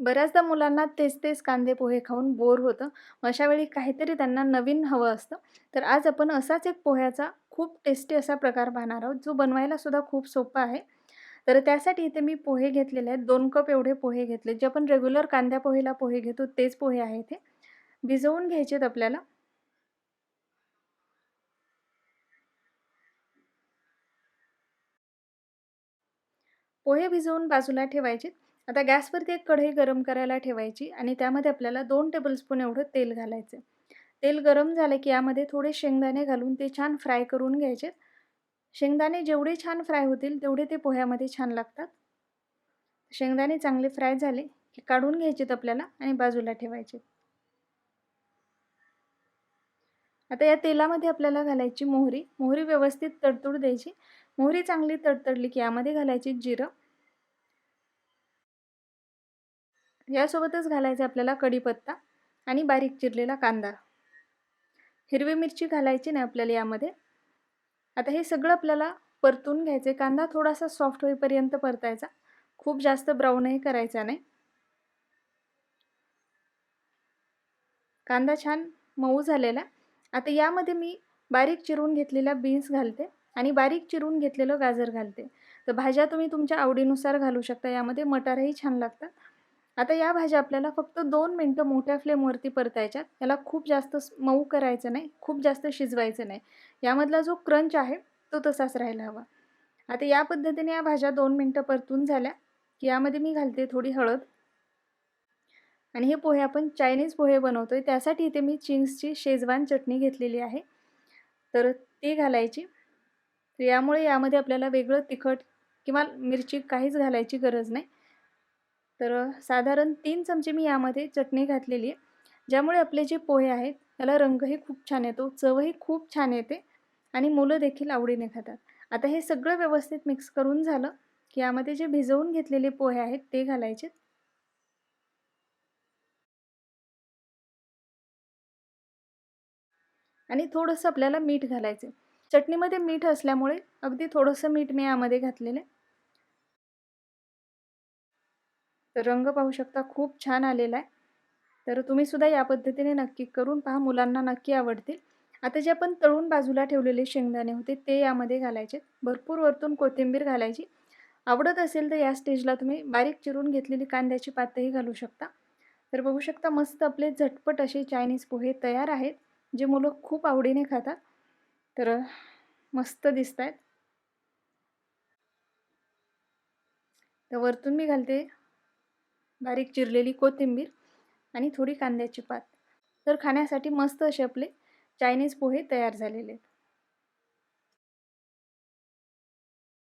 बऱ्याचदा मुलांना तेच तेच कांदे पोहे खाऊन बोर होतं. मग अशावेळी काहीतरी त्यांना नवीन हवं असतं. तर आज आपण असाच एक पोह्याचा खूप टेस्टी असा प्रकार पाहणार आहोत, जो बनवायला सुद्धा खूप सोपा आहे. तर त्यासाठी इथे मी पोहे घेतलेले आहेत. दोन कप एवढे पोहे घेतले. जे आपण रेग्युलर कांद्या पोहेला पोहे घेतो तेच पोहे आहे इथे भिजवून घ्यायचेत आपल्याला. पोहे भिजवून बाजूला ठेवायचे. आता गॅसवरती एक कढई गरम करायला ठेवायची आणि त्यामध्ये आपल्याला दोन टेबलस्पून एवढं तेल घालायचं. तेल गरम झालं की यामध्ये थोडे शेंगदाणे घालून ते छान फ्राय करून घ्यायचे. शेंगदाणे जेवढे छान फ्राय होतील तेवढे ते पोह्यामध्ये छान लागतात. शेंगदाणे चांगले फ्राय झाले की काढून घ्यायचेत आपल्याला आणि बाजूला ठेवायचे. आता या तेलामध्ये आपल्याला घालायची मोहरी. मोहरी व्यवस्थित तडतडू द्यायची. मोहरी चांगली तडतडली की यामध्ये घालायची जिरं. यासोबतच घालायचा आपल्याला कढीपत्ता आणि बारीक चिरलेला कांदा. हिरवी मिरची घालायची नाही आपल्याला यामध्ये. आता हे सगळं आपल्याला परतून घ्यायचं कांदा थोडासा सॉफ्ट होईपर्यंत परतायचा. खूप जास्त ब्राऊनही करायचा नाही. कांदा छान मऊ झालेला आता यामध्ये मी बारीक चिरून घेतलेला बीन्स घालते आणि बारीक चिरून घेतलेलं गाजर घालते. तर भाज्या तुम्ही तुमच्या आवडीनुसार घालू शकता. यामध्ये मटारही छान लागतात. आता या भाज्या आपल्याला फक्त दोन मिनटं मोठ्या फ्लेमवरती परतायच्यात. याला खूप जास्त मऊ करायचं नाही, खूप जास्त शिजवायचं नाही. यामधला जो क्रंच आहे तो तसाच राहायला हवा. आता या पद्धतीने या भाज्या दोन मिनटं परतून झाल्या की यामध्ये मी घालते थोडी हळद आणि हे पोहे आपण चायनीज पोहे बनवतो आहे त्यासाठी इथे मी चिंग्सची शेजवान चटणी घेतलेली आहे तर ती घालायची तर यामुळे यामध्ये आपल्याला वेगळं तिखट किंवा मिरची काहीच घालायची गरज नाही तर साधारण तीन चमचे मी यामध्ये चटणी घातलेली आहे ज्यामुळे आपले जे पोहे आहेत त्याला रंगही खूप छान येतो चवही खूप छान येते आणि मुलं देखील आवडीने खातात. आता हे सगळं व्यवस्थित मिक्स करून झालं की यामध्ये जे भिजवून घेतलेले पोहे आहेत ते घालायचे. आणि थोडंसं आपल्याला मीठ घालायचं चटणीमध्ये मीठ असल्यामुळे अगदी थोडंसं मीठ मी यामध्ये घातलेलं आहे. तर रंग पाहू शकता खूप छान आलेला आहे. तर तुम्हीसुद्धा या पद्धतीने नक्की करून पहा मुलांना नक्की आवडतील. आता जे आपण तळून बाजूला ठेवलेले शेंगदाणे होते ते यामध्ये घालायचे. भरपूर वरतून कोथिंबीर घालायची. आवडत असेल तर या स्टेजला तुम्ही बारीक चिरून घेतलेली कांद्याची पातही घालू शकता. तर बघू शकता मस्त आपले झटपट असे चायनीज पोहे तयार आहेत जे मुलं खूप आवडीने खातात. तर मस्त दिसत आहेत तर वरतून मी घालते. बारीक चिरलेली कोथिंबीर आणि थोडी कांद्याची पात. तर खाण्यासाठी मस्त असे आपले चायनीज पोहे तयार झालेले आहेत.